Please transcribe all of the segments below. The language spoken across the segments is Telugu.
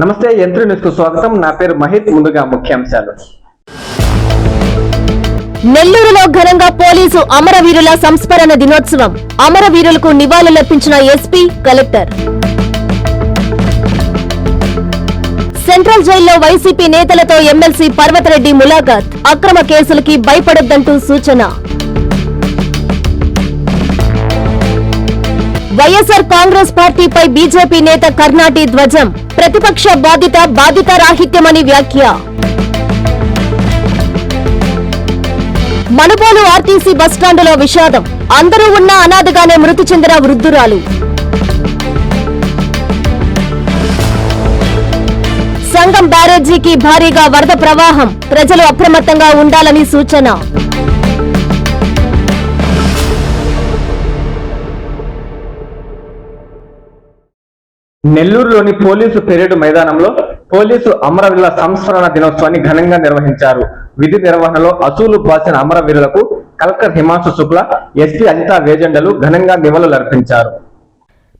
నమస్తే యంత్ర న్యూస్కు స్వాగతం. నా పేరు మహిత్ ముందుగా ముఖ్యాంశాలు. నెల్లూరులో ఘనంగా పోలీసు అమరవీరుల సంస్మరణ దినోత్సవం. అమరవీరులకు నివాళులర్పించిన ఎస్పీ కలెక్టర్. సెంట్రల్ జైల్లో వైసీపీ నేతలతో ఎమ్మెల్సీ పర్వతరెడ్డి ములాఖాత్. అక్రమ కేసులకి భయపడొద్దంటూ సూచన. వైఎస్ఆర్ కాంగ్రెస్ పార్టీపై బీజేపీ నేత కర్ణాటి ధ్వజం. ప్రతిపక్ష బాధిత బాధిత రాహిత్యమని వ్యాఖ్య. మనుబోలు ఆర్టీసీ బస్టాండులో విషాదం. అందరూ ఉన్న అనాథగానే మృతి చెందిన వృద్ధురాలు. సంగం బ్యారేజీకి భారీగా వరద ప్రవాహం. ప్రజలు అప్రమత్తంగా ఉండాలని సూచన. నెల్లూరులోని పోలీసు పెరేడ్ మైదానంలో పోలీసు అమరవీరుల సంస్మరణ దినోత్సవాన్ని ఘనంగా నిర్వహించారు. విధి నిర్వహణలో అసూలు బాసిన అమరవీరులకు కలెక్టర్ హిమాంశు శుక్ల ఎస్పీ అజితా వేజెండలు ఘనంగా నివాళులర్పించారు.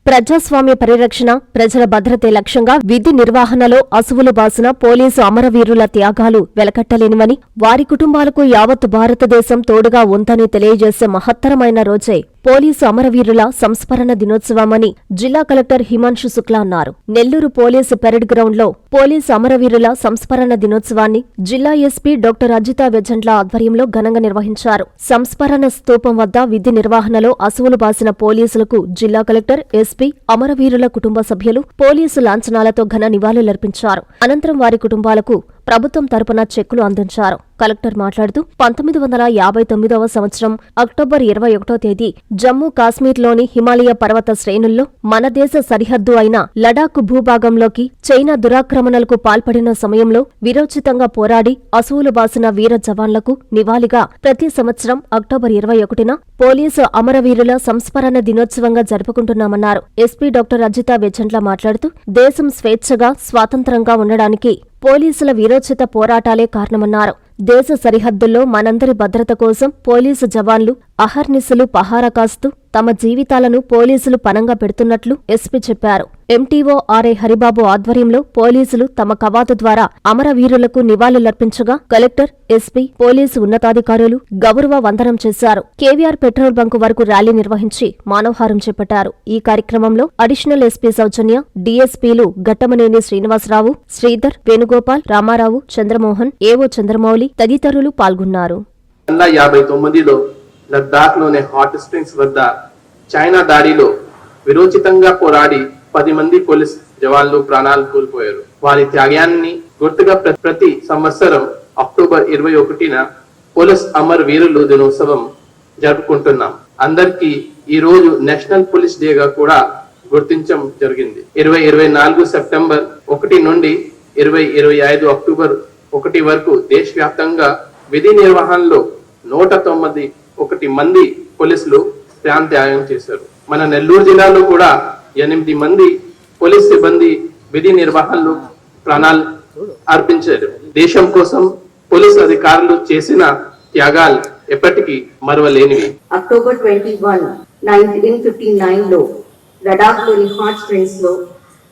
ప్రజాస్వామ్య పరిరక్షణ ప్రజల భద్రతే లక్ష్యంగా విధి నిర్వహణలో అసువులు బాసిన పోలీసు అమరవీరుల త్యాగాలు వెలకట్టలేనివని వారి కుటుంబాలకు యావత్ భారతదేశం తోడుగా ఉందని తెలియజేసే మహత్తరమైన రోజే. పోలీసు అమరవీరుల సంస్మరణ దినోత్సవమని జిల్లా కలెక్టర్ హిమాంశు శుక్లా అన్నారు. నెల్లూరు పోలీసు పెరేడ్ గ్రౌండ్లో పోలీసు అమరవీరుల సంస్మరణ దినోత్సవాన్ని జిల్లా ఎస్పీ డాక్టర్ అజిత వెజంట్ల ఆధ్వర్యంలో ఘనంగా నిర్వహించారు. సంస్మరణ స్తూపం వద్ద విధి నిర్వహణలో అసువులు బాసిన పోలీసులకు జిల్లా కలెక్టర్ ఎస్పీ అమరవీరుల కుటుంబ సభ్యులు పోలీసు లాంఛనాలతో ఘన నివాళులర్పించారు. అనంతరం వారి కుటుంబాలకు ప్రభుత్వం తరపున చెక్కులు అందించారు. కలెక్టర్ మాట్లాడుతూ పంతొమ్మిది వందల యాభై తొమ్మిదవ సంవత్సరం అక్టోబర్ ఇరవై ఒకటో తేదీ జమ్మూ కాశ్మీర్లోని హిమాలయ పర్వత శ్రేణుల్లో మన దేశ సరిహద్దు అయిన లడాక్ భూభాగంలోకి చైనా దురాక్రమణలకు పాల్పడిన సమయంలో విరోచితంగా పోరాడి అసువులు బాసిన వీర జవాన్లకు నివాళిగా ప్రతి సంవత్సరం అక్టోబర్ ఇరవై ఒకటిన పోలీసు అమరవీరుల సంస్మరణ దినోత్సవంగా జరుపుకుంటున్నామన్నారు. ఎస్పీ డాక్టర్ అజితా వెచంట్ల మాట్లాడుతూ దేశం స్వేచ్ఛగా స్వాతంత్రంగా ఉండడానికి పోలీసుల వీరోచిత పోరాటాలే కారణమన్నారు. దేశ సరిహద్దుల్లో మనందరి భద్రత కోసం పోలీసు జవాన్లు అహర్నిశలు పహారా కాస్తూ తమ జీవితాలను పోలీసులు పనంగా పెడుతున్నట్లు ఎస్పీ చెప్పారు. ఎంటీఓ ఆర్ఏ హరిబాబు ఆధ్వర్యంలో పోలీసులు తమ కవాతు ద్వారా అమరవీరులకు నివాళులర్పించగా కలెక్టర్ ఎస్పీ పోలీసు ఉన్నతాధికారులు గౌరవ వందనం చేశారు. కేవీఆర్ పెట్రోల్ బంకు వరకు ర్యాలీ నిర్వహించి మానవహారం చేపట్టారు. ఈ కార్యక్రమంలో అడిషనల్ ఎస్పీ సౌజన్య డీఎస్పీలు ఘట్టమనేని శ్రీనివాసరావు శ్రీధర్ వేణుగోపాల్ రామారావు చంద్రమోహన్ ఏవో చంద్రమౌళి తదితరులు పాల్గొన్నారు. యాభై తొమ్మిదిలో లద్దాఖ్లోని హాట్ స్ప్రింగ్స్ వద్ద చైనా దాడిలో విరోచితంగా పోరాడి పది మంది పోలీస్ జవాన్లు ప్రాణాలు కోల్పోయారు. వారి త్యాగాన్ని గుర్తుగా ప్రతి సంవత్సరం అక్టోబర్ ఇరవై ఒకటిన పోలీస్ అమర్ వీరులు దినోత్సవం జరుపుకుంటున్నాం. అందరికీ ఈ రోజు నేషనల్ పోలీస్ డేగా కూడా గుర్తించడం జరిగింది. ఇరవై ఇరవై నాలుగు సెప్టెంబర్ ఒకటి నుండి ఇరవై ఇరవై ఐదు అక్టోబర్ ఒకటి వరకు దేశవ్యాప్తంగా విధి నిర్వహణలో నూట తొమ్మిది ఒకటి మంది పోలీసులు ప్రాణ త్యాగం చేశారు. మన నెల్లూరు జిల్లాలో కూడా ఎనిమిది మంది పోలీస్ సిబ్బంది విధి నిర్వహణలో ప్రాణాలు అర్పించారు. దేశం కోసం పోలీసు అధికారులు చేసిన త్యాగాలు ఎప్పటికీ మరవలేనివి. October twenty one nineteen fifty నైన్లో లడాక్లోని హాట్ స్ప్రింగ్స్లో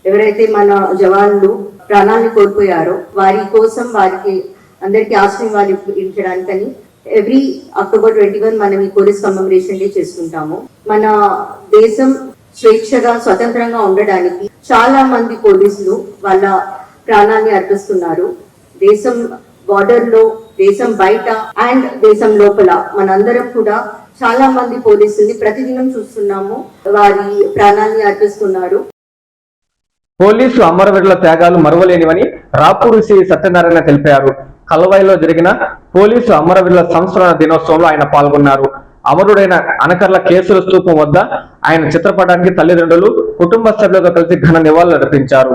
ఎవరైతే మన జవాన్లు ప్రాణాన్ని కోల్పోయారో వారి కోసం వారికి అందరికి ఆశ్రయం ఇచ్చడానికని ఎవ్రీ అక్టోబర్ ట్వంటీ వన్ మనం ఈ పోలీస్ కమమరేషన్ డే చేసుకుంటాము. మన దేశం స్వేచ్ఛగా స్వతంత్రంగా ఉండడానికి చాలా మంది పోలీసులు వాళ్ళ ప్రాణాన్ని అర్పిస్తున్నారు. దేశం బార్డర్లో దేశం బయట అండ్ దేశం లోపల మనందరం కూడా చాలా మంది పోలీసుల్ని ప్రతిదినం చూస్తున్నాము. వారి ప్రాణాన్ని అర్పిస్తున్నారు. పోలీసు అమరవీరుల త్యాగాలు మరవలేనివని రాపూరు శ్రీ సత్యనారాయణ తెలిపారు. కలవాయిలో జరిగిన పోలీసు అమరవీరుల సంస్మరణ దినోత్సవంలో ఆయన పాల్గొన్నారు. అమరుడైన అనకర్ల కేసుల స్తూపం వద్ద ఆయన చిత్రపటానికి తల్లిదండ్రులు కుటుంబ సభ్యులతో కలిసి ఘన నివాళులర్పించారు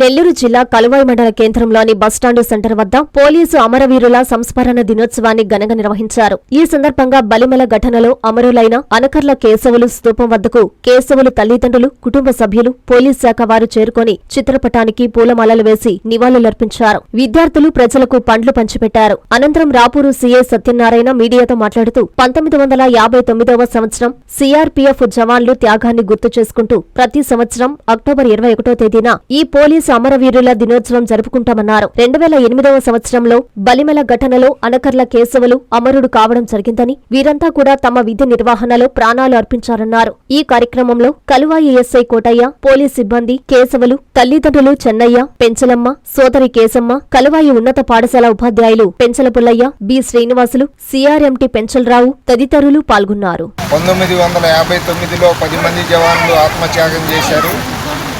నెల్లూరు జిల్లా కలువాయి మండల కేంద్రంలోని బస్టాండు సెంటర్ వద్ద పోలీసు అమరవీరుల సంస్మరణ దినోత్సవాన్ని ఘనంగా నిర్వహించారు. ఈ సందర్భంగా బలిమల ఘటనలో అమరులైన అనకర్ల కేశవులు స్తూపం వద్దకు కేశవులు తల్లిదండ్రులు కుటుంబ సభ్యులు పోలీస్ శాఖ వారు చేరుకొని చిత్రపటానికి పూలమాలలు వేసి నివాళులర్పించారు. విద్యార్థులు ప్రజలకు పండ్లు పంచిపెట్టారు. అనంతరం రాపూరు సీఏ సత్యనారాయణ మీడియాతో మాట్లాడుతూ పంతొమ్మిది వందల యాభై తొమ్మిదవ సంవత్సరం సీఆర్పీఎఫ్ జవాన్లు త్యాగాన్ని గుర్తు చేసుకుంటూ ప్రతి సంవత్సరం అక్టోబర్ ఇరవై ఒకటో తేదీన ఈ పోలీసు సమరవీరుల దినోత్సవం జరుపుకుంటామన్నారు. రెండు వేల ఎనిమిదవ సంవత్సరంలో బలిమెల ఘటనలో అనకర్ల కేశవులు అమరుడు కావడం జరిగిందని వీరంతా కూడా తమ విధి నిర్వహణలో ప్రాణాలు అర్పించారన్నారు. ఈ కార్యక్రమంలో కలువాయి ఎస్ఐ కోటయ్య పోలీస్ సిబ్బంది కేశవులు తల్లిదండ్రులు చెన్నయ్య పెంచలమ్మ సోదరి కేశమ్మ కలువాయి ఉన్నత పాఠశాల ఉపాధ్యాయులు పెంచల పుల్లయ్య బి. శ్రీనివాసులు సిఆర్ఎంటి పెంచలరావు తదితరులు పాల్గొన్నారు. పంతొమ్మిది వందల యాభై తొమ్మిదిలో పది మంది జవాన్లు ఆత్మత్యాగం చేశారు.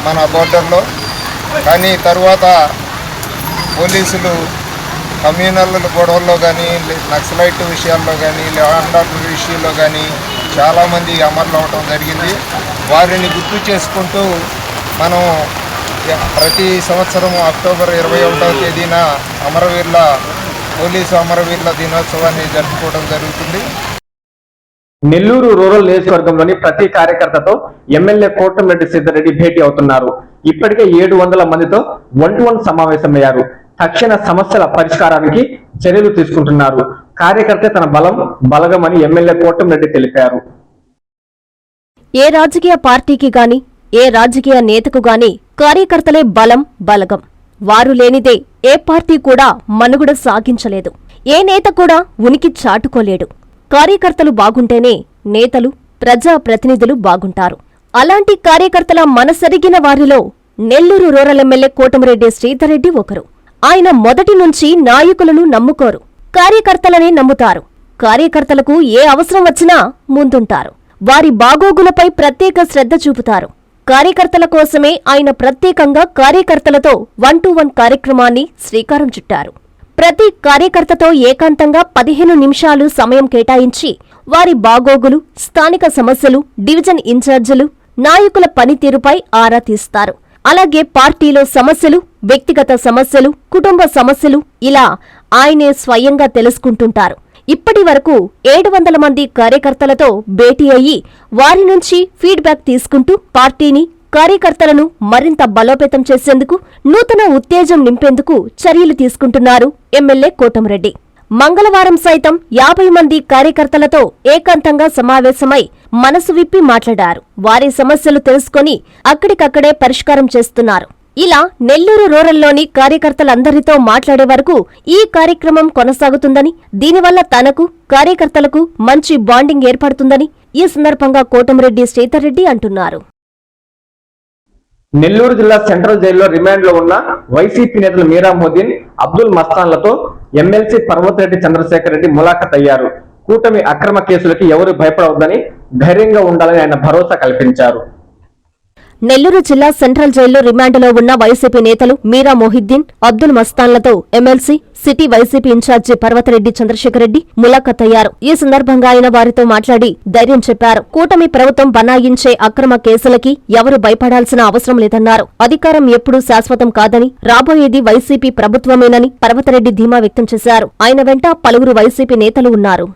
మన బోర్డర్లో కానీ తరువాత పోలీసులు కమ్యూనల్ గొడవల్లో కానీ నక్సలైట్ విషయాల్లో కానీ ల్యాండ్ ఆర్డర్ విషయంలో కానీ చాలామంది అమరులు అవడం జరిగింది. వారిని గుర్తు చేసుకుంటూ మనం ప్రతి సంవత్సరం అక్టోబర్ ఇరవై ఒకటవ తేదీన అమరవీరుల పోలీసు అమరవీరుల దినోత్సవాన్ని జరుపుకోవడం జరుగుతుంది. నెల్లూరు రూరల్ నియోజకవర్గంలోని ప్రతి కార్యకర్తతో ఎమ్మెల్యే కోటమిరెడ్డి సిద్ధారెడ్డి భేటీ అవుతున్నారు. ఇప్పటికే ఏడు వందల మందితో వన్ టు వన్ సమావేశమయ్యారు. తక్షణ సమస్యల పరిష్కారానికి చర్యలు తీసుకుంటున్నారు. కార్యకర్త తన బలం బలగమని ఎమ్మెల్యే కోటమిరెడ్డి తెలిపారు. ఏ రాజకీయ పార్టీకి గాని ఏ రాజకీయ నేతకు గాని కార్యకర్తలే బలం బలగం. వారు లేనిదే ఏ పార్టీ కూడా మనుగడ సాగించలేదు. ఏ నేత కూడా ఉనికి చాటుకోలేడు. కార్యకర్తలు బాగుంటేనే నేతలు ప్రజా ప్రతినిధులు బాగుంటారు. అలాంటి కార్యకర్తల మనసరిగిన వారిలో నెల్లూరు రూరల్ ఎమ్మెల్యే కోటమిరెడ్డి శ్రీధర్రెడ్డి ఒకరు. ఆయన మొదటి నుంచి నాయకులను నమ్ముకోరు. కార్యకర్తలనే నమ్ముతారు. కార్యకర్తలకు ఏ అవసరం వచ్చినా ముందుంటారు. వారి బాగోగులపై ప్రత్యేక శ్రద్ధ చూపుతారు. కార్యకర్తల కోసమే ఆయన ప్రత్యేకంగా కార్యకర్తలతో వన్ టు వన్ కార్యక్రమాన్ని శ్రీకారం చుట్టారు. ప్రతి కార్యకర్తతో ఏకాంతంగా పదిహేను నిమిషాలు సమయం కేటాయించి వారి బాగోగులు స్థానిక సమస్యలు డివిజన్ ఇన్ఛార్జీలు నాయకుల పనితీరుపై ఆరా తీస్తారు. అలాగే పార్టీలో సమస్యలు వ్యక్తిగత సమస్యలు కుటుంబ సమస్యలు ఇలా ఆయనే స్వయంగా తెలుసుకుంటుంటారు. ఇప్పటి వరకు ఏడు వందల మంది కార్యకర్తలతో భేటీ అయ్యి వారి నుంచి ఫీడ్బ్యాక్ తీసుకుంటూ పార్టీని కార్యకర్తలను మరింత బలోపేతం చేసేందుకు నూతన ఉత్తేజం నింపేందుకు చర్యలు తీసుకుంటున్నారు ఎమ్మెల్యే కోటంరెడ్డి మంగళవారం సైతం యాభై మంది కార్యకర్తలతో ఏకాంతంగా సమావేశమై మనసు విప్పి మాట్లాడారు. వారి సమస్యలు తెలుసుకొని అక్కడికక్కడే పరిష్కారం చేస్తున్నారు. ఇలా నెల్లూరు రూరల్లోని కార్యకర్తలందరితో మాట్లాడే వరకు ఈ కార్యక్రమం కొనసాగుతుందని దీనివల్ల తనకు కార్యకర్తలకు మంచి బాండింగ్ ఏర్పడుతుందని ఈ సందర్భంగా కోటమిరెడ్డి శ్రీధర్రెడ్డి అంటున్నారు. నెల్లూరు జిల్లా సెంట్రల్ జైల్లో రిమాండ్లో ఉన్న వైసీపీ నేతలు మీరా మోదీన్ అబ్దుల్ మస్తాన్లతో ఎమ్మెల్సీ పర్వతిరెడ్డి చంద్రశేఖర్ రెడ్డి ములాఖత్ అయ్యారు. కూటమి అక్రమ కేసులకి ఎవరు భయపడవద్దని ధైర్యంగా ఉండాలని ఆయన భరోసా కల్పించారు. నెల్లూరు జిల్లా సెంట్రల్ జైల్లో రిమాండ్లో ఉన్న వైసీపీ నేతలు Meera Mohiddin Abdul మస్తాన్లతో MLC city YCP incharge Parvathareddy Chandrasekhara Reddy ములాఖత్ అయ్యారు ఈ సందర్భంగా ఆయన వారితో మాట్లాడి ధైర్యం చెప్పారు. కూటమి ప్రభుత్వం బనాయించే అక్రమ కేసులకి ఎవరు భయపడాల్సిన అవసరం లేదన్నారు. అధికారం ఎప్పుడూ శాశ్వతం కాదని రాబోయేది వైసీపీ ప్రభుత్వమేనని పర్వతరెడ్డి ధీమా వ్యక్తం చేశారు. ఆయన వెంట పలువురు వైసీపీ నేతలు ఉన్నారు.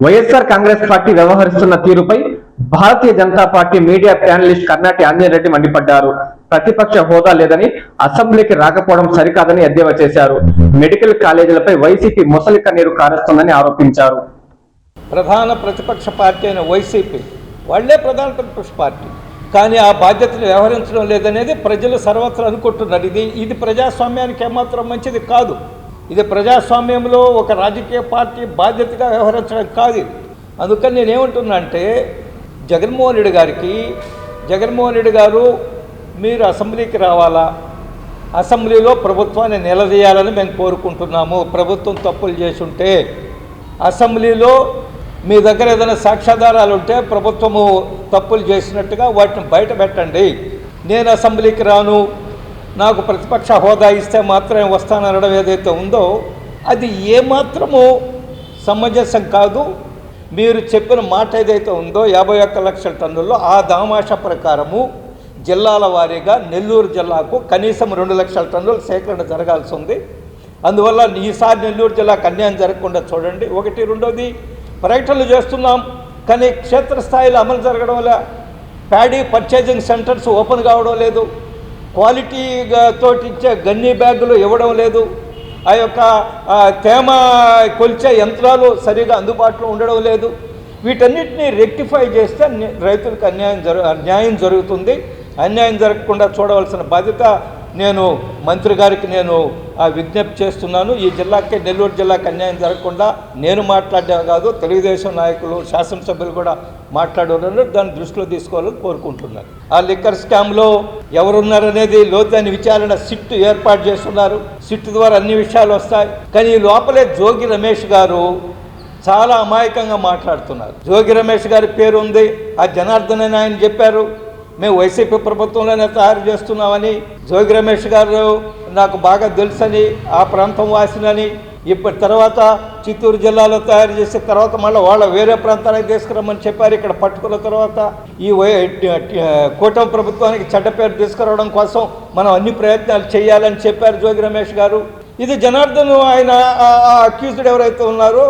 వైఎస్సార్ కాంగ్రెస్ పార్టీ వ్యవహరిస్తున్న తీరుపై Bharatiya Janata party media panelist Karnati Anjaneyareddy మండిపడ్డారు. ప్రతిపక్ష హోదా లేదని అసెంబ్లీకి రాకపోవడం సరికాదని ఎద్దేవా చేశారు. మెడికల్ కాలేజీలపై వైసీపీ ముసలి కన్నీరు కారుస్తుందని ఆరోపించారు. ప్రధాన ప్రతిపక్ష పార్టీ అయిన వైసీపీ వాళ్ళే ప్రధాన ప్రతిపక్ష పార్టీ. కానీ ఆ బాధ్యతను వ్యవహరించడం లేదనేది ప్రజలు సర్వత్రా అనుకుంటున్నారు. ఇది ఇది ప్రజాస్వామ్యానికి ఏమాత్రం మంచిది కాదు. ఇది ప్రజాస్వామ్యంలో ఒక రాజకీయ పార్టీ బాధ్యతగా వ్యవహరించడం కాదు. అందుకని నేనేమంటున్నా అంటే జగన్మోహన్ రెడ్డి గారికి జగన్మోహన్ రెడ్డి గారు మీరు అసెంబ్లీకి రావాలా? అసెంబ్లీలో ప్రభుత్వాన్ని నిలదీయాలని మేము కోరుకుంటున్నాము. ప్రభుత్వం తప్పులు చేసుంటే అసెంబ్లీలో మీ దగ్గర ఏదైనా సాక్ష్యాధారాలు ఉంటే ప్రభుత్వము తప్పులు చేసినట్టుగా వాటిని బయట పెట్టండి. నేను అసెంబ్లీకి రాను. నాకు ప్రతిపక్ష హోదా ఇస్తే మాత్రమే వస్తాననడం ఏదైతే ఉందో అది ఏమాత్రము సమంజసం కాదు. మీరు చెప్పిన మాట ఏదైతే ఉందో యాభై ఒక్క లక్షల టన్నుల్లో ఆ దామాష ప్రకారము జిల్లాల వారీగా నెల్లూరు జిల్లాకు కనీసం రెండు లక్షల టన్నుల సేకరణ జరగాల్సి ఉంది. అందువల్ల ఈసారి నెల్లూరు జిల్లాకు అన్యాయం జరగకుండా చూడండి. ఒకటి రెండోది ప్రకటనలు చేస్తున్నాం కానీ క్షేత్రస్థాయిలో అమలు జరగడం వల్ల ప్యాడీ పర్చేజింగ్ సెంటర్స్ ఓపెన్ కావడం లేదు. క్వాలిటీగా తోటిచ్చే గన్నీ బ్యాగులు ఇవ్వడం లేదు. ఆ యొక్క తేమ కొలిచే యంత్రాలు సరిగా అందుబాటులో ఉండడం లేదు. వీటన్నిటిని రెక్టిఫై చేస్తే రైతులకు అన్యాయం జరు న్యాయం జరుగుతుంది. అన్యాయం జరగకుండా చూడవలసిన బాధ్యత నేను మంత్రి గారికి నేను ఆ విజ్ఞప్తి చేస్తున్నాను. ఈ జిల్లాకి నెల్లూరు జిల్లాకి అన్యాయం జరగకుండా నేను మాట్లాడడం కాదు తెలుగుదేశం నాయకులు శాసనసభ్యులు కూడా మాట్లాడారు దాన్ని దృష్టిలో తీసుకోవాలని కోరుకుంటున్నాను. ఆ లిక్కర్ స్కామ్లో ఎవరున్నారనేది లోతైన విచారణ సిట్ ఏర్పాటు చేస్తున్నారు. సిట్ ద్వారా అన్ని విషయాలు వస్తాయి. కానీ ఈ లోపలే జోగి రమేష్ గారు చాలా అమాయకంగా మాట్లాడుతున్నారు. జోగి రమేష్ గారి పేరు ఉంది. ఆ జనార్దన్ అని ఆయన చెప్పారు. మేము వైసీపీ ప్రభుత్వంలోనే తయారు చేస్తున్నామని జోగి రమేష్ గారు నాకు బాగా తెలుసని ఆ ప్రాంతం వాసినని ఇప్పటి తర్వాత చిత్తూరు జిల్లాలో తయారు చేసిన తర్వాత మళ్ళీ వాళ్ళ వేరే ప్రాంతానికి తీసుకురమ్మని చెప్పారు. ఇక్కడ పట్టుకున్న తర్వాత ఈ కూటమి ప్రభుత్వానికి చెడ్డ పేరు తీసుకురావడం కోసం మనం అన్ని ప్రయత్నాలు చేయాలని చెప్పారు జోగి రమేష్ గారు. ఇది జనార్దన్ ఆయన అక్యూజ్డ్ ఎవరైతే ఉన్నారో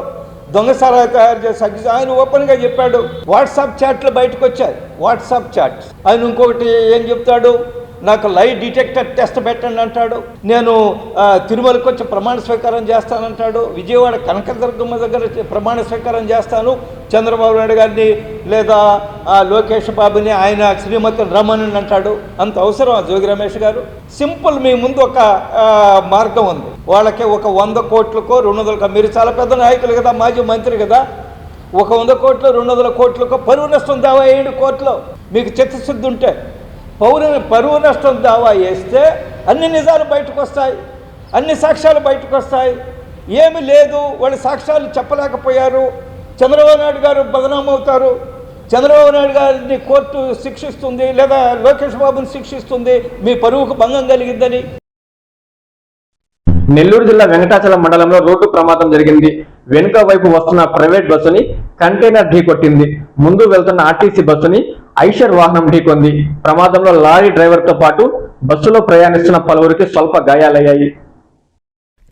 దొంగసారా తయారు చేసి అగ్గి ఆయన ఓపెన్గా చెప్పాడు వాట్సాప్ చాట్లు బయటకు వచ్చాయి. వాట్సాప్ చాట్స్ ఆయన ఇంకొకటి ఏం చెప్తాడు? నాకు లై డిటెక్టర్ టెస్ట్ పెట్టండి అంటాడు. నేను ఆ, తిరుమలకు వచ్చి ప్రమాణ స్వీకారం చేస్తానంటాడు. విజయవాడ కనకదుర్గమ్మ దగ్గర ప్రమాణ స్వీకారం చేస్తాను. చంద్రబాబు నాయుడు గారిని లేదా ఆ, లోకేష్ బాబుని ఆయన శ్రీమతిని రమణి అంటాడు. అంత అవసరం ఆ జోగి రమేష్ గారు. సింపుల్ మీ ముందు ఒక మార్గం ఉంది. వాళ్ళకి ఒక వంద కోట్లకో రెండు వందలకో మీరు చాలా పెద్ద నాయకులు కదా మాజీ మంత్రి కదా. ఒక వంద కోట్లు రెండు వందల కోట్లకో పరువు నష్టం దావా ఏడు కోట్లు. మీకు చిత్తశుద్ధి ఉంటే పౌరుని పరువు నష్టం దావా వేస్తే అన్ని నిజాలు బయటకు వస్తాయి అన్ని సాక్ష్యాలు బయటకు వస్తాయి ఏమి లేదు వాళ్ళ సాక్ష్యాలు చెప్పలేకపోయారు. చంద్రబాబు నాయుడు గారు బదనామవుతారు. చంద్రబాబు నాయుడు గారిని కోర్టు శిక్షిస్తుంది లేదా లోకేష్ బాబుని శిక్షిస్తుంది మీ పరువుకు భంగం కలిగిందని. నెల్లూరు జిల్లా వెంకటాచలం మండలంలో రోడ్డు ప్రమాదం జరిగింది. వెనుక వైపు వస్తున్న ప్రైవేట్ బస్సుని కంటైనర్ ఢీకొట్టింది. ముందు వెళ్తున్న ఆర్టీసీ బస్సుని ఐషర్ వాహనం ఢీకొంది. ప్రమాదంలో లారీ డ్రైవర్తో పాటు బస్సులో ప్రయాణిస్తున్న పలువురికి స్వల్ప గాయాలయ్యాయి.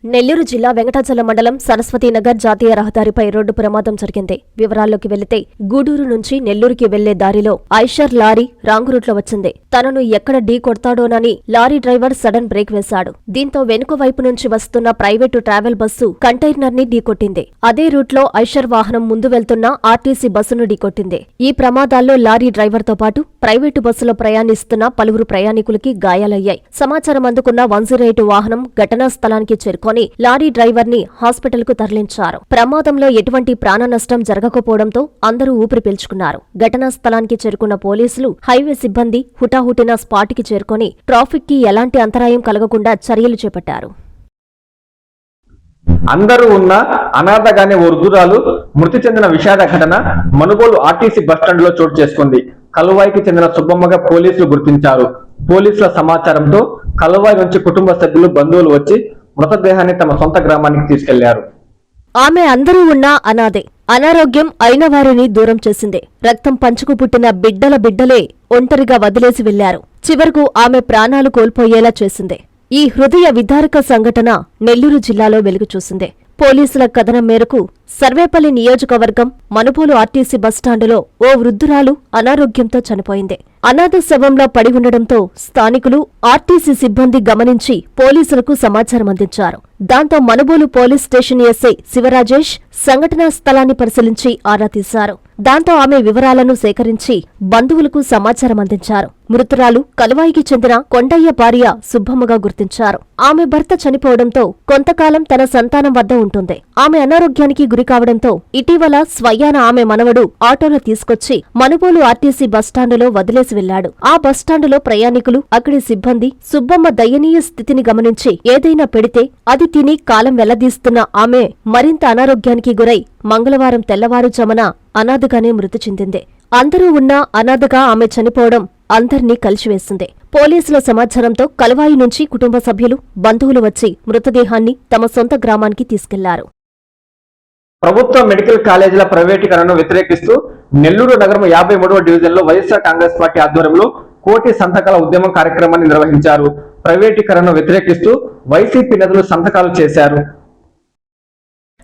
నెల్లూరు జిల్లా వెంకటాచలం మండలం సరస్వతీనగర్ జాతీయ రహదారిపై రోడ్డు ప్రమాదం జరిగింది. వివరాల్లోకి వెళితే గూడూరు నుంచి నెల్లూరుకి వెళ్ళే దారిలో ఐషర్ లారీ రాంగ్ రూట్లో వచ్చింది. తనను ఎక్కడ ఢీ కొడతాడోనని లారీ డ్రైవర్ సడన్ బ్రేక్ వేశాడు. దీంతో వెనుక వైపు నుంచి వస్తున్న ప్రైవేటు ట్రావెల్ బస్సు కంటైనర్ని ఢీకొట్టింది అదే రూట్లో ఐషర్ వాహనం ముందు వెళ్తున్న ఆర్టీసీ బస్సును ఢీకొట్టింది ఈ ప్రమాదాల్లో లారీ డ్రైవర్తో పాటు ప్రైవేటు బస్సులో ప్రయాణిస్తున్న పలువురు ప్రయాణికులకి గాయాలయ్యాయి. సమాచారం అందుకున్న వన్ వాహనం ఘటనా స్థలానికి చేరుకొని లారీ డ్రైవర్ని హాస్పిటల్కు తరలించారు. ప్రమాదంలో ఎటువంటి ప్రాణ నష్టం జరగకపోవడంతో అందరూ ఊపిరి పీల్చుకున్నారు. ఘటనా స్థలానికి చేరుకున్న పోలీసులు హైవే సిబ్బంది హుటాహుటిన స్పాట్కి చేరుకొని ట్రాఫిక్కి ఎలాంటి అంతరాయం కలగకుండా చర్యలు చేపట్టారు. అందరూ ఉన్న అనాథగానే ఓ వృద్ధురాలు మృతి చెందిన విషాద ఘటన మనుగోలు ఆర్టీసీ బస్టాండ్లో చోటు చేసుకుంది. కలువాయికి చెందిన సుబ్బమ్మగా పోలీసులు గుర్తించారు. పోలీసుల సమాచారంతో కలువాయి నుంచి కుటుంబ సభ్యులు బంధువులు వచ్చి మృతదేహాన్ని తమ సొంత గ్రామానికి తీసుకెళ్ళారు. ఆమె అందరూ ఉన్నా అనాథే. అనారోగ్యం అయిన వారిని దూరం చేసింది. రక్తం పంచుకు పుట్టిన బిడ్డల బిడ్డలే ఒంటరిగా వదిలేసి వెళ్ళారు చివరకు ఆమె ప్రాణాలు కోల్పోయేలా చేసింది. ఈ హృదయ విదారక సంఘటన నెల్లూరు జిల్లాలో వెలుగుచూసింది. పోలీసుల కథనం మేరకు సర్వేపల్లి నియోజకవర్గం మనుపోలు ఆర్టీసీ బస్టాండులో ఓ వృద్ధురాలు అనారోగ్యంతో చనిపోయింది. అనాథ శవంలో పడి ఉండడంతో స్థానికులు ఆర్టీసీ సిబ్బంది గమనించి పోలీసులకు సమాచారం అందించారు. దాంతో Manubolu police station SI Sivarajesh సంఘటనా స్థలాన్ని పరిశీలించి ఆరా తీశారు. దాంతో ఆమె వివరాలను సేకరించి బంధువులకు సమాచారం అందించారు. మృతురాలు కలువాయికి చెందిన కొండయ్య భార్య సుబ్బమ్మగా గుర్తించారు. ఆమె భర్త చనిపోవడంతో కొంతకాలం తన సంతానం వద్ద ఉంటుంది. ఆమె అనారోగ్యానికి గురి కావడంతో ఇటీవల స్వయాన ఆమె మనవడు ఆటోలో తీసుకొచ్చి మనుబోలు ఆర్టీసీ బస్టాండులో వదిలేసి వెళ్ళాడు ఆ బస్టాండులో ప్రయాణికులు అక్కడి సిబ్బంది సుబ్బమ్మ దయనీయ స్థితిని గమనించి ఏదైనా పెడితే అది తిని కాలం వెల్లదీస్తున్న ఆమె మరింత అనారోగ్యానికి గురై మంగళవారం తెల్లవారుజామున అనాథగానే మృతి చెందింది. అందరూ ఉన్నా అనాథగా ఆమె చనిపోవడం అందర్నీ కలిసివేసింది. పోలీసుల సమాచారంతో కలవాయి నుంచి కుటుంబ సభ్యులు బంధువులు వచ్చి మృతదేహాన్ని తమ సొంత గ్రామానికి తీసుకెళ్ళారు. ప్రభుత్వ మెడికల్ కాలేజీల ప్రైవేటీకరణను వ్యతిరేకిస్తూ నెల్లూరు నగరం యాభై మూడవ డివిజన్లో వైఎస్ఆర్ కాంగ్రెస్ పార్టీ ఆధ్వర్యంలో కోటి సంతకాల ఉద్యమం కార్యక్రమాన్ని నిర్వహించారు. ప్రైవేటీకరణను వ్యతిరేకిస్తూ వైసీపీ నేతలు సంతకాలు చేశారు.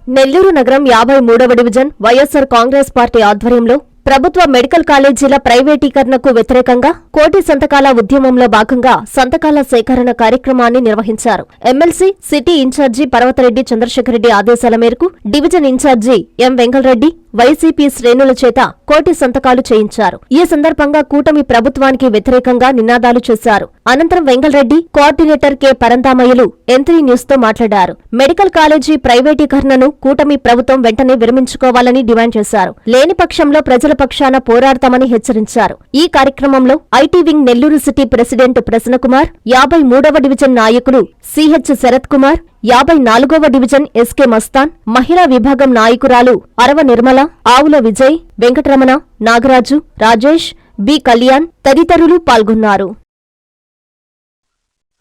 నెల్లూరు నగరం యాభై మూడవ డివిజన్ వైఎస్సార్ కాంగ్రెస్ పార్టీ ఆధ్వర్యంలో ప్రభుత్వ మెడికల్ కాలేజీల ప్రైవేటీకరణకు వ్యతిరేకంగా కోటి సంతకాల ఉద్యమంలో భాగంగా సంతకాల సేకరణ కార్యక్రమాన్ని నిర్వహించారు. MLC city incharge Parvathareddy Chandrasekharareddy ఆదేశాల మేరకు division incharge M Venkalareddy YCP శ్రేణుల చేత కోటి సంతకాలు చేయించారు. ఈ సందర్భంగా కూటమి ప్రభుత్వానికి వ్యతిరేకంగా నినాదాలు చేశారు. అనంతరం వెంకలరెడ్డి కోఆర్డినేటర్ కె. పరంతామయ్యలు ఎంత్రీ న్యూస్తో మాట్లాడారు. మెడికల్ కాలేజీ ప్రైవేటీకరణను కూటమి ప్రభుత్వం వెంటనే విరమించుకోవాలని డిమాండ్ చేశారు. లేని పక్షంలో ప్రజల పక్షాన పోరాడతామని హెచ్చరించారు. ఈ కార్యక్రమంలో IT wing Nellore city president Prasannakumar యాభై మూడవ డివిజన్ నాయకులు సిహెచ్ శరత్ కుమార్ యాభై నాలుగవ డివిజన్ ఎస్కే మస్తాన్ మహిళా విభాగం నాయకురాలు అరవ నిర్మల ఆవుల విజయ్ వెంకటరమణ నాగరాజు రాజేష్ బి కళ్యాణ్ తదితరులు పాల్గొన్నారు.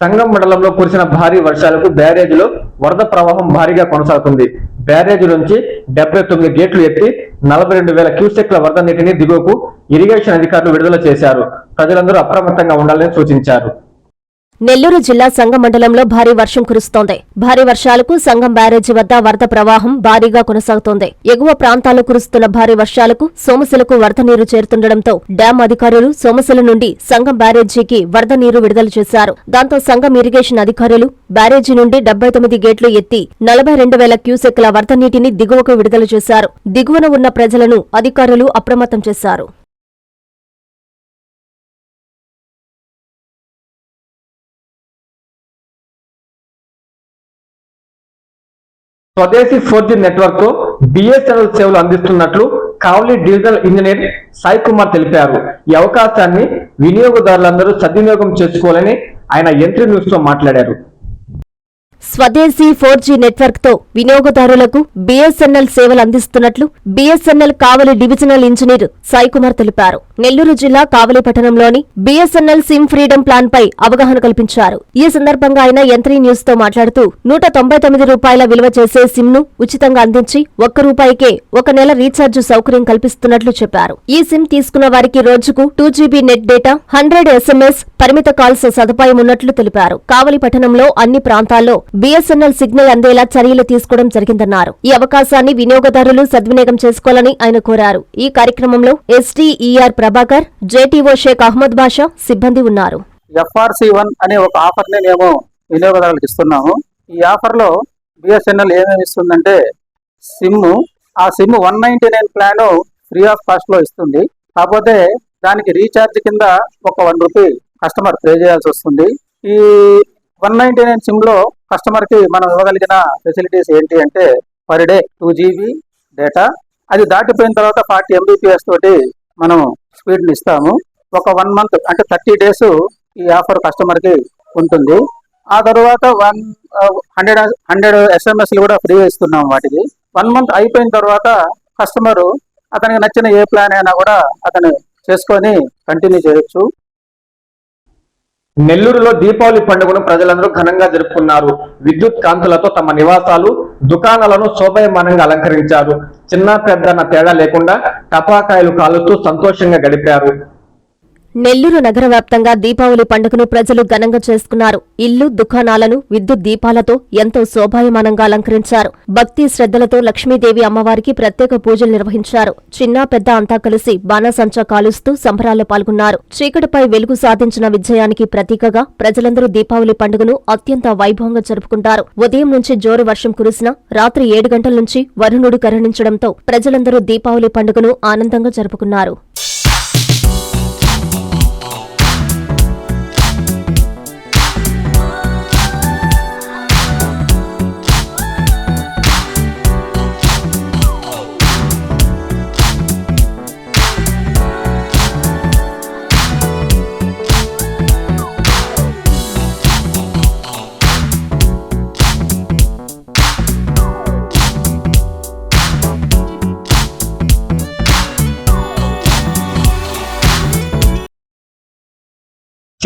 సంగం మండలంలో కురిసిన భారీ వర్షాలకు బ్యారేజీలో వరద ప్రవాహం భారీగా కొనసాగుతుంది. బ్యారేజ్ నుంచి డెబ్బై తొమ్మిది గేట్లు ఎత్తి నలభై రెండు వేల క్యూసెక్ల వరద నీటిని దిగువకు ఇరిగేషన్ అధికారులు విడుదల చేశారు. ప్రజలందరూ అప్రమత్తంగా ఉండాలని సూచించారు. నెల్లూరు జిల్లా సంగం మండలంలో భారీ వర్షం కురుస్తోంది. భారీ వర్షాలకు సంగం బ్యారేజీ వద్ద వరద ప్రవాహం భారీగా కొనసాగుతోంది. ఎగువ ప్రాంతాల్లో కురుస్తున్న భారీ వర్షాలకు సోమశిలకు వరద నీరు చేరుతుండటంతో డ్యాం అధికారులు సోమశిల నుండి సంగం బ్యారేజీకి వరద నీరు విడుదల చేశారు. దాంతో సంగం ఇరిగేషన్ అధికారులు బ్యారేజీ నుండి డెబ్బై తొమ్మిది గేట్లు ఎత్తి నలభై రెండు వేల క్యూసెక్ల వరద నీటిని దిగువకు విడుదల చేశారు. దిగువన ఉన్న ప్రజలను అధికారులు అప్రమత్తం చేశారు. స్వదేశీ ఫోర్ జీ నెట్వర్క్తో బిఎస్ఎన్ఎల్ సేవలు అందిస్తున్నట్లు కావలి డివిజనల్ ఇంజనీర్ సాయి కుమార్ తెలిపారు. ఈ అవకాశాన్ని వినియోగదారులందరూ సద్వినియోగం చేసుకోవాలని ఆయన ఎంట్రీ న్యూస్తో మాట్లాడారు. స్వదేశీ ఫోర్ జీ నెట్వర్క్తో వినియోగదారులకు బీఎస్ఎన్ఎల్ సేవలు అందిస్తున్నట్లు BSNL Kavali divisional engineer Saikumar తెలిపారు. నెల్లూరు జిల్లా కావలి పట్టణంలోని బీఎస్ఎన్ఎల్ సిమ్ ఫ్రీడమ్ ప్లాన్ పై అవగాహన కల్పించారు. ఈ సందర్భంగా ఆయన ఎంత్రీ న్యూస్తో మాట్లాడుతూ నూట తొంభై తొమ్మిది రూపాయల విలువ చేసే సిమ్ను ఉచితంగా అందించి ఒక్క రూపాయికే ఒక నెల రీఛార్జ్ సౌకర్యం కల్పిస్తున్నట్లు చెప్పారు. ఈ సిమ్ తీసుకున్న వారికి రోజుకు two GB net data hundred SMS పరిమిత కాల్స్ సదుపాయం ఉన్నట్లు తెలిపారు. కావలి పట్టణంలో అన్ని ప్రాంతాల్లో బీఎస్ఎన్ఎల్ సిగ్నల్ అందేలా చర్యలు తీసుకోవడం జరిగిందన్నారు. ఈ అవకాశాన్ని వినియోగదారులు సద్వినియోగం చేసుకోవాలని ఆయన కోరారు. ఈ కార్యక్రమంలో ఎస్టీఈఆర్ ప్రభాకర్ జేటీఓ షేక్ అహ్మద్ బాషా సిబ్బంది ఉన్నారు. ఎఫ్ఆర్సి వన్ అనే ఒక ఆఫర్ని మేము వినియోగదారులకు ఇస్తున్నాము. ఈ ఆఫర్లో బిఎస్ఎన్ఎల్ ఏమేమి ఇస్తుందంటే సిమ్ ఆ SIM one ninety nine plan free of కాస్ట్లో ఇస్తుంది. కాకపోతే దానికి రీఛార్జ్ కింద ఒక వన్ రూపీ కస్టమర్ పే చేయాల్సి వస్తుంది. ఈ వన్ నైన్టీ నైన్ సిమ్లో కస్టమర్కి మనం ఇవ్వగలిగిన ఫెసిలిటీస్ ఏంటి అంటే per day two GB data. అది దాటిపోయిన తర్వాత ఫార్టీ ఎంబీపీఎస్ తోటి మనం స్పీడ్ని ఇస్తాము. ఒక వన్ మంత్ అంటే థర్టీ డేస్ ఈ ఆఫర్ కస్టమర్కి ఉంటుంది. ఆ తర్వాత వన్ హండ్రెడ్ హండ్రెడ్ ఎస్ఎంఎస్లు కూడా ఫ్రీ ఇస్తున్నాం వాటికి. వన్ మంత్ అయిపోయిన తర్వాత కస్టమర్ అతనికి నచ్చిన ఏ ప్లాన్ అయినా కూడా అతను చేసుకొని కంటిన్యూ చేయొచ్చు. నెల్లూరులో దీపావళి పండుగను ప్రజలందరూ ఘనంగా జరుపుకున్నారు. విద్యుత్ కాంతులతో తమ నివాసాలు దుకాణాలను శోభయమానంగా అలంకరించారు. చిన్న పెద్ద తేడా లేకుండా టపాకాయలు కాలుస్తూ సంతోషంగా గడిపారు. నెల్లూరు నగర వ్యాప్తంగా దీపావళి పండుగను ప్రజలు ఘనంగా చేసుకున్నారు. ఇల్లు దుకాణాలను విద్యుత్ దీపాలతో ఎంతో శోభాయమానంగా అలంకరించారు. భక్తి శ్రద్ధలతో లక్ష్మీదేవి అమ్మవారికి ప్రత్యేక పూజలు నిర్వహించారు. చిన్న పెద్ద అంతా కలిసి బాణాసంచా కాలుస్తూ సంబరాల్లో పాల్గొన్నారు. చీకటిపై వెలుగు సాధించిన విజయానికి ప్రతీకగా ప్రజలందరూ దీపావళి పండుగను అత్యంత వైభవంగా జరుపుకుంటారు. ఉదయం నుంచి జోరు వర్షం కురిసినా రాత్రి ఏడు గంటల నుంచి వరుణుడు కరుణించడంతో ప్రజలందరూ దీపావళి పండుగను ఆనందంగా జరుపుకున్నారు.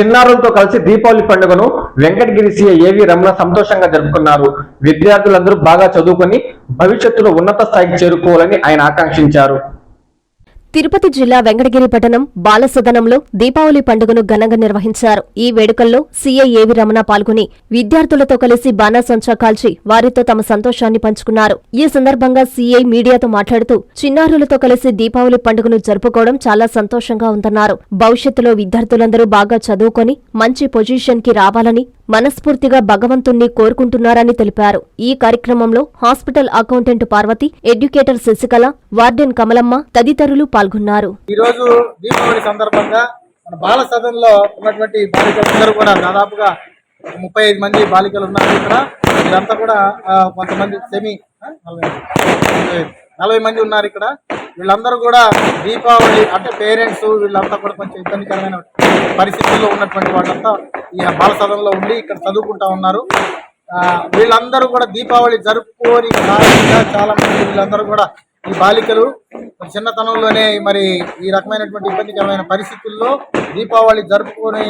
చిన్నారులతో కలిసి దీపావళి పండుగను వెంకటగిరి సీఏ ఏవి రమణ సంతోషంగా జరుపుకున్నారు. విద్యార్థులందరూ బాగా చదువుకొని భవిష్యత్తులో ఉన్నత స్థాయికి చేరుకోవాలని ఆయన ఆకాంక్షించారు. తిరుపతి జిల్లా వెంకటగిరి పట్టణం బాలసదనంలో దీపావళి పండుగను ఘనంగా నిర్వహించారు. ఈ వేడుకల్లో సీఐ ఏవి రమణ పాల్గొని విద్యార్థులతో కలిసి బాణాసంచా కాల్చి వారితో తమ సంతోషాన్ని పంచుకున్నారు. ఈ సందర్భంగా సీఐ మీడియాతో మాట్లాడుతూ చిన్నారులతో కలిసి దీపావళి పండుగను జరుపుకోవడం చాలా సంతోషంగా ఉందన్నారు. భవిష్యత్తులో విద్యార్థులందరూ బాగా చదువుకొని మంచి పొజిషన్కి రావాలని మనస్ఫూర్తిగా భగవంతుణ్ణి కోరుకుంటున్నారని తెలిపారు. ఈ కార్యక్రమంలో hospital accountant Parvathi educator Sasikala warden Kamalamma తదితరులు పాల్గొన్నారు. ఈరోజు దీపావళి సందర్భంగా మన బాల సదన్లో ఉన్నటువంటి బాలికలందరూ కూడా దాదాపుగా ముప్పై ఐదు మంది బాలికలు ఉన్నారు ఇక్కడ. వీరంతా కూడా కొంతమంది సెమీ నలభై మంది ఉన్నారు ఇక్కడ. వీళ్ళందరూ కూడా దీపావళి అంటే పేరెంట్స్ వీళ్ళంతా కూడా కొంచెం ఇబ్బందికరమైన పరిస్థితుల్లో ఉన్నటువంటి వాళ్ళంతా ఈ బాలసదంలో ఉండి ఇక్కడ చదువుకుంటా ఉన్నారు. ఆ, వీళ్ళందరూ కూడా దీపావళి జరుపుకోని కారణంగా చాలా మంది వీళ్ళందరూ కూడా ఈ బాలికలు చిన్నతనంలోనే మరి ఈ రకమైనటువంటి ఇబ్బందికరమైన పరిస్థితుల్లో దీపావళి జరుపుకునే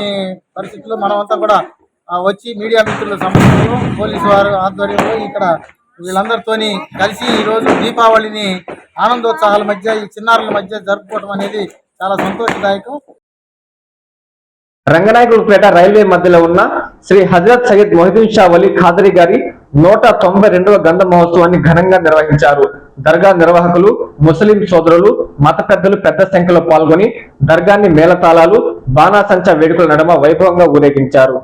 పరిస్థితుల్లో మనమంతా కూడా వచ్చి మీడియా మిత్రుల సమక్షంలో పోలీసు వారు ఆధ్వర్యంలో ఇక్కడ వీళ్ళందరితోని కలిసి ఈరోజు దీపావళిని ఆనందోత్సాహాల మధ్య ఈ చిన్నారుల మధ్య జరుపుకోవడం అనేది చాలా సంతోషదాయకం. రంగనాయకులపేట రైల్వే మధ్యలో ఉన్న శ్రీ హజరత్ సయ్యద్ మొహిదీన్ షా వలీ ఖాదరి గారి నూట తొంభై రెండవ గంధ మహోత్సవాన్ని ఘనంగా నిర్వహించారు. దర్గా నిర్వాహకులు ముస్లిం సోదరులు మత పెద్దలు పెద్ద సంఖ్యలో పాల్గొని దర్గాన్ని మేళతాళాలు బాణాసంచా వేడుకల నడుమ వైభవంగా ఊరేగించారు.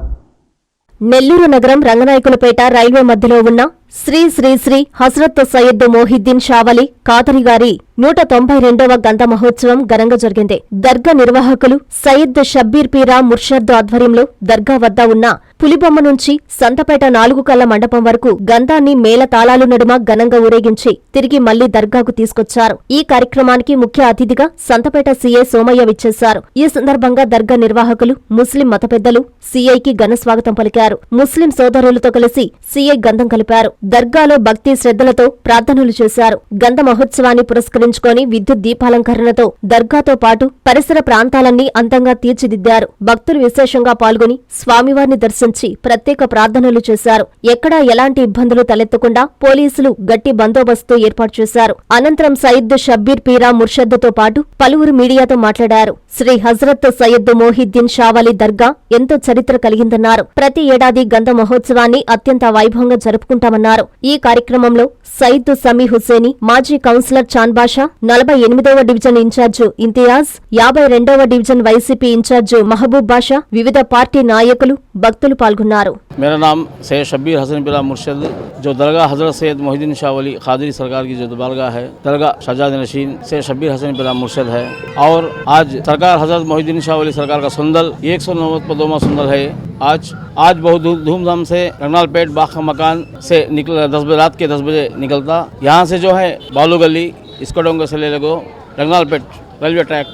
నెల్లూరు నగరం రంగనాయకులపేట రైల్వే మధ్యలో ఉన్న శ్రీ శ్రీ శ్రీ హస్రత్ సయ్యద్ మోహిద్దీన్ షావలి కాదరి గారి నూట తొంభై రెండవ గంధ మహోత్సవం ఘనంగా జరిగింది. దర్గా నిర్వాహకులు సయ్యద్ షబ్బీర్ పీరా ముర్షద్ ఆధ్వర్యంలో దర్గా వద్ద ఉన్న పులిబొమ్మ నుంచి సంతపేట నాలుగు కళ్ళ మండపం వరకు గంధాన్ని మేళ తాళాలు నడుమ ఘనంగా ఊరేగించి తిరిగి మళ్ళీ దర్గాకు తీసుకొచ్చారు. ఈ కార్యక్రమానికి ముఖ్య అతిథిగా సంతపేట సీఏ సోమయ్య విచ్చేశారు. ఈ సందర్భంగా దర్గా నిర్వాహకులు ముస్లిం మత పెద్దలు సీఐకి ఘన స్వాగతం పలికారు. ముస్లిం సోదరులతో కలిసి సీఐ గంధం కలిపారు. దర్గాలో భక్తి శ్రద్ధలతో ప్రార్థనలు చేశారు. గంధ మహోత్సవాన్ని పురస్కరించుకొని విద్యుత్ దీపాలంకరణతో దర్గాతో పాటు పరిసర ప్రాంతాలన్నీ అందంగా తీర్చిదిద్దారు. భక్తులు విశేషంగా పాల్గొని స్వామివారిని దర్శించి ప్రత్యేక ప్రార్థనలు చేశారు. ఎక్కడా ఎలాంటి ఇబ్బందులు తలెత్తకుండా పోలీసులు గట్టి బందోబస్తు ఏర్పాటు చేశారు. అనంతరం సయద్ షబ్బీర్ పీరా ముర్షద్దుతో పాటు పలువురు మీడియాతో మాట్లాడారు. శ్రీ హజరత్ సయ్యద్ మోహిద్దీన్ షావాలి దర్గా ఎంతో చరిత్ర కలిగిందన్నారు. ప్రతి ఏడాది గంధ మహోత్సవాన్ని అత్యంత వైభవంగా జరుపుకుంటామన్నారు. ఈ కార్యక్రమంలో సయద్ సమీ హుసేని మాజీ కౌన్సిలర్ చాన్బాషా నలభై ఎనిమిదవ డివిజన్ ఇన్ఛార్జు ఇంతియాజ్ యాభై రెండవ డివిజన్ వైసీపీ ఇన్ఛార్జు మహబూబ్ బాషా వివిధ పార్టీ నాయకులు భక్తులు పాల్గొన్నారు. मेरा नाम सैद शब्बीर हसन बिला मुर्शद, जो दरगाह हज़रत सैद मोहिद्दीन शाह वली खादरी सरकार की जो दरगाह है, दरगाह शहजाद नशीन सैद शब्बीर हसन बिला मुर्शद है। और आज सरकार हज़रत मोहिद्दीन शाह वली सरकार का सुंदर एक सौ नवदोमा सुंदर है। आज आज बहुत धूमधाम से रंगनाल पेट बाग का मकान से निकल, दस बजे रात के दस बजे निकलता। यहाँ से जो है, बालू गली इसकोडोंग से ले लगो रंगनाल पेट रेलवे ट्रैक,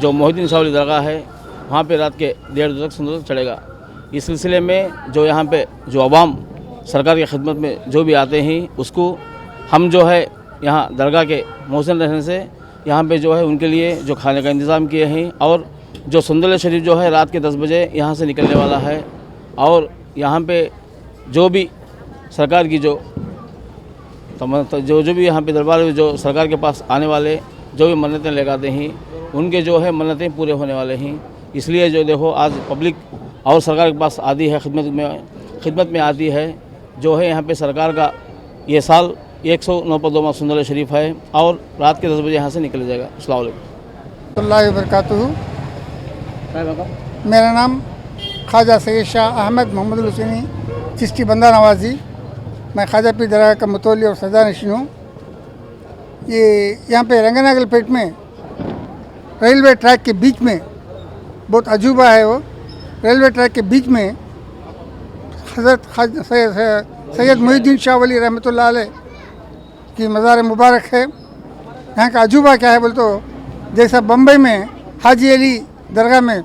जो मोहिद्दीन शाह वली दरगाह है, वहाँ पे रात के डेढ़ बजे तक सुंदर चढ़ेगा। इस सिलसिले में जो यहाँ पे जो आवाम सरकार की खिदमत में जो भी आते हैं, उसको हम जो है यहाँ दरगाह के मौसम रहने से यहाँ पे जो है उनके लिए जो खाने का इंतज़ाम किए हैं और जो सुंदर शरीफ जो है रात के दस बजे यहाँ से निकलने वाला है और यहाँ पे जो भी सरकार की जो जो जो भी यहाँ पे दरबार में जो सरकार के पास आने वाले जो भी मन्नतें लगाते हैं, उनके जो है मन्नतें पूरे होने वाले हैं। इसलिए जो देखो, आज पब्लिक और सरकार के पास आती है खिदमत में खिदमत में आती है जो है यहाँ पे सरकार का ये साल एक सौ नौ पदोमा सुंदर शरीफ है और रात के दस बजे यहाँ से निकल जाएगा। अल्लाह वरकatuh मेरा नाम ख्वाजा सैद शाह अहमद मोहम्मद हुसैनी चिश्ती बंदा नवाजी। मैं ख्वाजा पी दरा का मतोली और सजा नशीन हूँ। ये यहाँ पे रंगनागल पेट में रेलवे ट्रैक के बीच में बहुत अजूबा है वो। रेलवे ट्रैक के बीच में हज़रत सैयद मोहिद्दीन शाह वली अलैह की मज़ार मुबारक है। यहाँ का अजूबा क्या है बोल तो जैसा बम्बई में हाजी अली दरगाह में,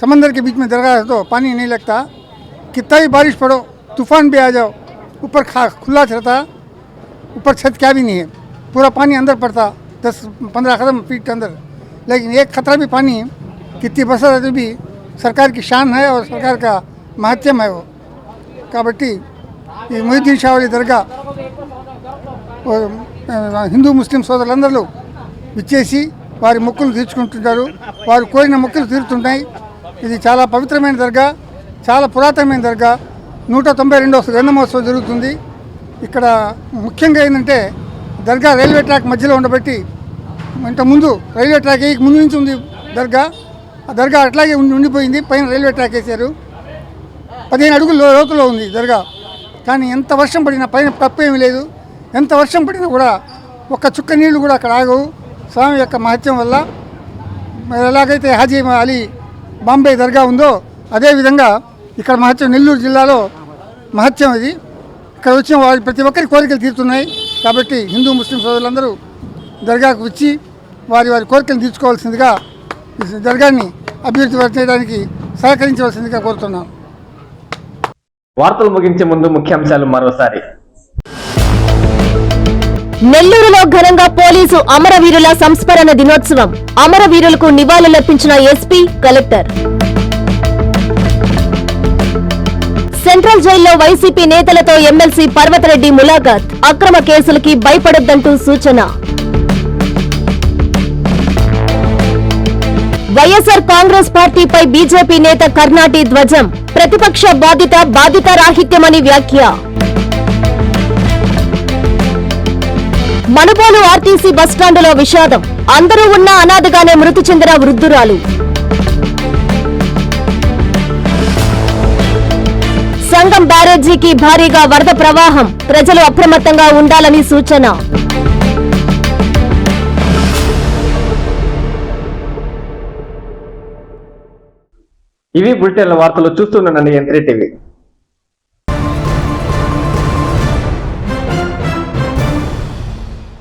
समंदर के बीच में दरगाह है तो पानी नहीं लगता। कितना ही बारिश पड़ो, तूफ़ान भी आ जाओ, ऊपर खा खुला रहता ऊपर छत क्या भी नहीं है। पूरा पानी अंदर पड़ता, दस पंद्रह कदम फीट अंदर। लेकिन एक खतरा भी पानी, कितनी बरसात है तो भी सरकार की शान है और सरकार का महत्म है वो కాబట్టి ఈ మొహిద్దీన్ షావలి దర్గా ఓ, ఆ, హిందూ ముస్లిం సోదరులందరూ విచ్చేసి వారి మొక్కులు తీర్చుకుంటుంటారు వారు కోరిన మొక్కులు తీరుతుంటాయి ఇది చాలా పవిత్రమైన దర్గా చాలా పురాతనమైన దర్గా నూట తొంభై రెండవ గ్రంథ మహోత్సవం జరుగుతుంది ఇక్కడ ముఖ్యంగా ఏంటంటే దర్గా రైల్వే ట్రాక్ మధ్యలో ఉండబట్టి ఇంత ముందు రైల్వే ట్రాక్ వేయక ముందు నుంచి ఉంది దర్గా ఆ దర్గా అట్లాగే ఉండి ఉండిపోయింది. పైన రైల్వే ట్రాక్ వేశారు. పదిహేను అడుగులు లోతులో ఉంది దర్గా. కానీ ఎంత వర్షం పడినా పైన తప్పేమీ లేదు. ఎంత వర్షం పడినా కూడా ఒక్క చుక్క నీళ్ళు కూడా అక్కడ ఆగవు. స్వామి యొక్క మహత్యం వల్ల మరి ఎలాగైతే హాజీ అలీ బాంబే దర్గా ఉందో అదేవిధంగా ఇక్కడ మహత్యం నెల్లూరు జిల్లాలో మహత్యం ఇది. ఇక్కడ వచ్చిన వారి ప్రతి ఒక్కరి కోరికలు తీరుతున్నాయి. కాబట్టి హిందూ ముస్లిం సోదరులందరూ దర్గాకు వచ్చి వారి వారి కోరికలు తీర్చుకోవాల్సిందిగా దర్గాని అభివృద్ధి చేయడానికి సహకరించవలసిందిగా కోరుతున్నాను వార్తలు ముగించే ముందు ముఖ్యాంశాలు మరోసారి. నెల్లూరులో ఘనంగా పోలీసు అమరవీరుల సంస్మరణ దినోత్సవం. అమరవీరులకు నివాళులర్పించిన ఎస్పీ కలెక్టర్. సెంట్రల్ జైల్లో వైసీపీ నేతలతో ఎమ్మెల్సీ పర్వతరెడ్డి ములాఖాత్. అక్రమ కేసులకి భయపడొద్దంటూ సూచన. వైఎస్ఆర్ కాంగ్రెస్ పార్టీపై బీజేపీ నేత కర్ణాటి ధ్వజం. ప్రతిపక్ష బాధిత బాధిత రాహిత్యమని వ్యాఖ్య. మనుబోలు ఆర్టీసీ బస్టాండులో విషాదం. అందరూ ఉన్న అనాథగానే మృతి చెందిన వృద్ధురాలు. సంగం బ్యారేజీకి భారీగా వరద ప్రవాహం. ప్రజలు అప్రమత్తంగా ఉండాలని సూచన. ఇవి బులెటిన్ల వార్తలు చూస్తున్నానండి ఎంత్రీ టీవీ.